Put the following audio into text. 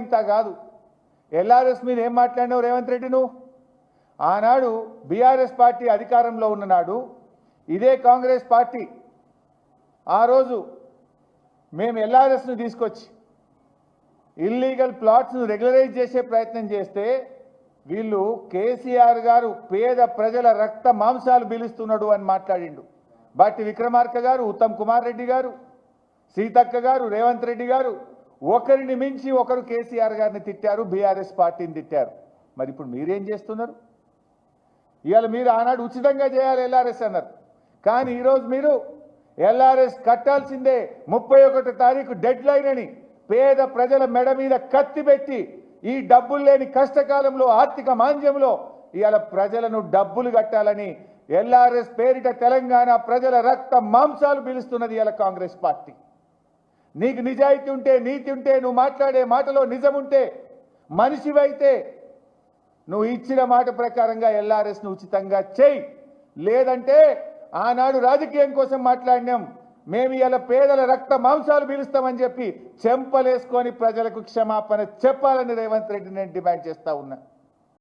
ఇంత కాదు. ఎల్ఆర్ఎస్ మీద ఏం మాట్లాడినావు రేవంత్ రెడ్డి నువ్వు ఆనాడు బీఆర్ఎస్ పార్టీ అధికారంలో ఉన్ననాడు ఇదే కాంగ్రెస్ పార్టీ ఆ రోజు మేము ఎల్ఆర్ఎస్ను తీసుకొచ్చి ఇల్లీగల్ ప్లాట్స్ను రెగ్యులరైజ్ చేసే ప్రయత్నం చేస్తే వీళ్ళు కేసీఆర్ గారు పేద ప్రజల రక్త మాంసాలు పీలుస్తున్నాడు అని మాట్లాడిండు. బట్టి విక్రమార్క గారు ఉత్తమ్ కుమార్ రెడ్డి గారు సీతక్క గారు రేవంత్ రెడ్డి గారు ఒకరిని మించి ఒకరు కేసీఆర్ గారిని తిట్టారు బీఆర్ఎస్ పార్టీని తిట్టారు. మరి ఇప్పుడు మీరేం చేస్తున్నారు? ఇవాళ మీరు ఆనాడు ఉచితంగా చేయాలి ఎల్ఆర్ఎస్ అన్నారు. కానీ ఈరోజు మీరు ఎల్ఆర్ఎస్ కట్టాల్సిందే ముప్పై ఒకటో తారీఖు డెడ్ లైన్ అని పేద ప్రజల మెడ మీద కత్తి పెట్టి ఈ డబ్బులు లేని కష్టకాలంలో ఆర్థిక మాంద్యంలో ఇవాళ ప్రజలను డబ్బులు కట్టాలని ఎల్ఆర్ఎస్ పేరిట తెలంగాణ ప్రజల రక్త మాంసాలు పిలుస్తున్నది ఇవాళ కాంగ్రెస్ పార్టీ. నీకు నిజాయితీ ఉంటే నీతి ఉంటే నువ్వు మాట్లాడే మాటలో నిజం ఉంటే మనిషివైతే నువ్వు ఇచ్చిన మాట ప్రకారంగా ఎల్ఆర్ఎస్ను ఉచితంగా చేయి. లేదంటే ఆనాడు రాజకీయం కోసం మాట్లాడినాం. మేము ఇలా పేదల రక్త మాంసాలు పీలుస్తామని చెప్పి చెంపలేసుకొని ప్రజలకు క్షమాపణ చెప్పాలని రేవంత్ రెడ్డి నేను డిమాండ్ చేస్తా ఉన్నా.